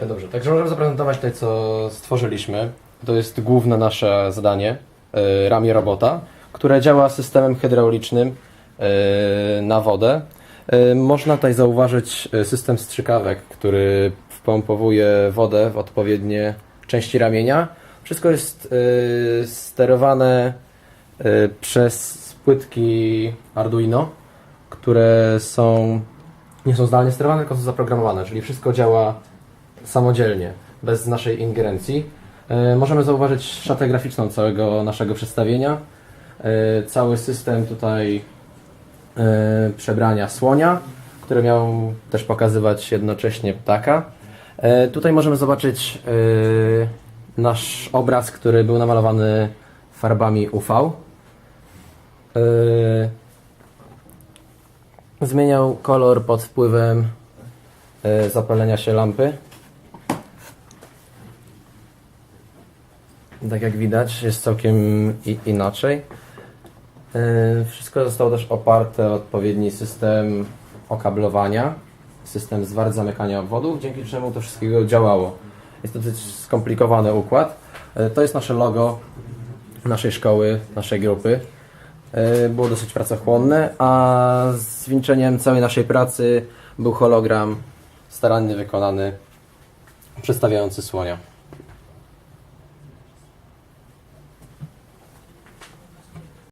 No dobrze, także możemy zaprezentować tutaj, co stworzyliśmy. To jest główne nasze zadanie, y, ramię robota, które działa systemem hydraulicznym y, na wodę. Y, Można tutaj zauważyć system strzykawek, który wpompowuje wodę w odpowiednie części ramienia. Wszystko jest y, sterowane y, przez płytki Arduino, które są nie są zdalnie sterowane, tylko są zaprogramowane, czyli wszystko działa samodzielnie, bez naszej ingerencji. E, Możemy zauważyć szatę graficzną całego naszego przedstawienia. E, Cały system tutaj e, przebrania słonia, który miał też pokazywać jednocześnie ptaka. Tutaj możemy zobaczyć nasz obraz, który był namalowany farbami UV. Zmieniał kolor pod wpływem zapalenia się lampy. Tak jak widać, jest całkiem inaczej. E, Wszystko zostało też oparte o odpowiedni system okablowania, system zwart zamykania obwodów, dzięki czemu to wszystkiego działało. Jest to dosyć skomplikowany układ. E, To jest nasze logo naszej szkoły, naszej grupy. E, Było dosyć pracochłonne, a zwieńczeniem całej naszej pracy był hologram starannie wykonany, przedstawiający słonia.